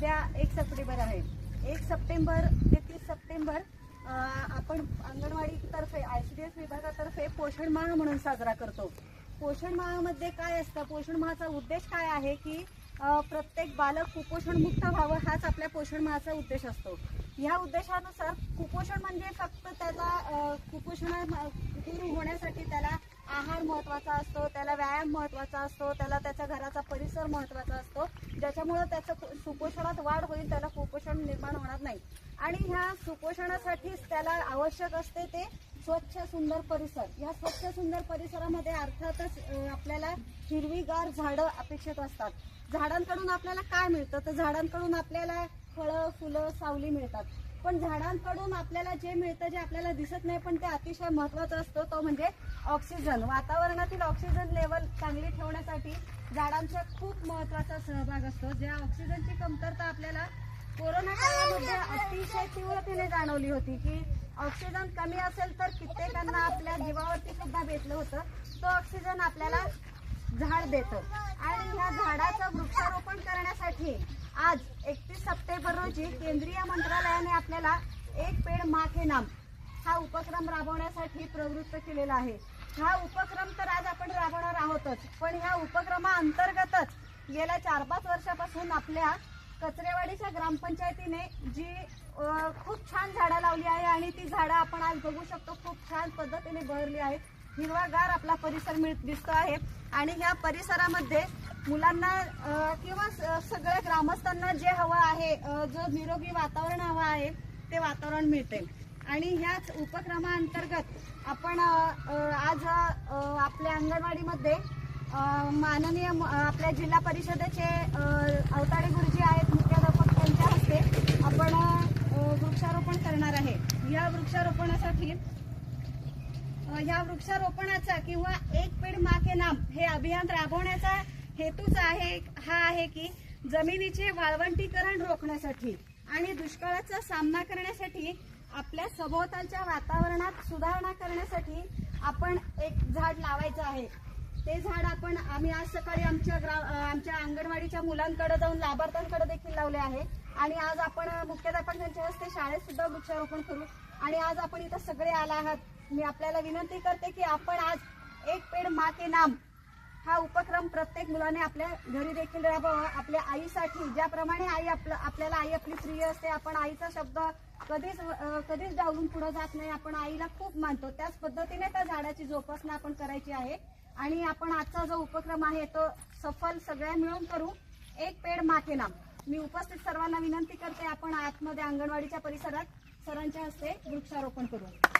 उद्या एक सप्टेंबर आहे. एक सप्टेंबर ते तीस सप्टेंबर आपण अंगणवाडीतर्फे आय सी डी एस विभागातर्फे पोषण माह म्हणून साजरा करतो. पोषण माहामध्ये काय असतं? पोषण माहाचा उद्देश काय आहे की प्रत्येक बालक कुपोषणमुक्त व्हावं हाच आपल्या पोषण माहाचा उद्देश असतो. ह्या उद्देशानुसार कुपोषण म्हणजे फक्त त्याला अं, कुपोषण दूर होण्यासाठी त्याला आहार महत्त्वाचा असतो त्याला व्यायाम महत्त्वाचा असतो त्याला त्याच्या घराचा परिसर महत्त्वाचा असतो. ज्याच्यामुळं त्याचं कु- सुपोषणात वाढ होईल त्याला कुपोषण निर्माण होणार नाही. आणि ह्या सुपोषणासाठीच त्याला आवश्यक असते ते स्वच्छ सुंदर परिसर. या स्वच्छ सुंदर परिसरामध्ये अर्थातच आपल्याला हिरवीगार झाडं अपेक्षित असतात. झाडांकडून आपल्याला काय मिळतं? तर झाडांकडून आपल्याला फळं फुलं सावली मिळतात. पण झाडांकडून आपल्याला जे मिळतं जे आपल्याला दिसत नाही पण ते अतिशय महत्वाचं असतं. तो म्हणजे ऑक्सिजन वातावरणातील ऑक्सिजन लेवल चांगली ठेवण्यासाठी झाडांचा खूप महत्त्वाचा सहभाग असतो. ज्या ऑक्सिजनची कमतरता आपल्याला कोरोना काळामध्ये अतिशय तीव्रतेने जाणवली होती की ऑक्सिजन कमी असेल तर कित्येकांना आपल्या जीवावरती सुद्धा भेटलं होतं. तो ऑक्सिजन आपल्याला झाड देतं. आणि ह्या झाडाचं वृक्षारोपण करण्यासाठी आज एक सप्टेंबर रोजी केंद्रीय मंत्रालयाने आपल्याला एक पेड मा के नाम हा उपक्रम राबवण्यासाठी प्रवृत्त केलेला आहे. हा उपक्रम तर आज आपण राबवणार आहोतच पण ह्या उपक्रमाअंतर्गतच गेल्या चार पाच वर्षापासून आपल्या कचरेवाडीच्या ग्रामपंचायतीने जी खूप छान झाडं लावली आहे आणि ती झाडं आपण आज बघू शकतो खूप छान पद्धतीने बहरली आहेत. हिरवागार आपला परिसर मिळत दिसतो आहे. आणि ह्या परिसरामध्ये मुलांना किंवा सगळं ग्रामस्थांना जे हवं आहे जो निरोगी वातावरण हवं आहे ते वातावरण मिळते. आणि ह्याच उपक्रमाअंतर्गत आपण आज आपल्या अंगणवाडीमध्ये माननीय म- आपल्या जिल्हा परिषदेचे अवताडे गुरुजी आहेत मुख्याध्यापक त्यांच्या हस्ते आपण वृक्षारोपण करणार आहे. या वृक्षारोपणासाठी ह्या वृक्षारोपणाचा किंवा एक पेड मा के नाम हे अभियान राबवण्याचा हेतूच आहे हा आहे की जमिनीचे वाळवंटीकरण रोखण्यासाठी आणि दुष्काळाचा सामना करण्यासाठी आपल्या सभोवतालच्या वातावरणात सुधारणा करण्यासाठी आपण एक झाड लावायचं आहे. ते झाड आपण आम्ही आज सकाळी आमच्या ग्रा आमच्या अंगणवाडीच्या मुलांकडे जाऊन लाभार्थ्यांकडे देखील लावले आहे. आणि आज आपण मुख्याध्यापकांच्या हस्ते शाळेत सुद्धा वृक्षारोपण करू. आणि आज आपण इथं सगळे आला आहात. मी आपल्याला विनंती करते की आपण आज एक पेड मा नाम हा उपक्रम प्रत्येक मुलाने आपल्या घरी देखील राबवा आपल्या आईसाठी ज्याप्रमाणे आई आपलं आपल्याला आई आपली प्रिय असते आपण आईचा शब्द कधीच कधीच डावलून पुढे जात नाही. आपण आईला खूप मानतो. त्याच पद्धतीने त्या झाडाची जोपासना आपण करायची आहे. आणि आपण आजचा जो उपक्रम आहे तो सफल सगळ्या मिळून करू. एक पेड माथे नाम. मी उपस्थित सर्वांना विनंती करते आपण आतमध्ये अंगणवाडीच्या परिसरात सरांच्या हस्ते वृक्षारोपण करू.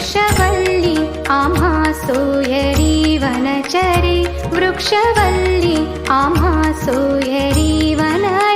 वृक्षवल्ली आम्हा सोयरी वनचरे वृक्षवल्ली आम्हा सोयरी वनचरे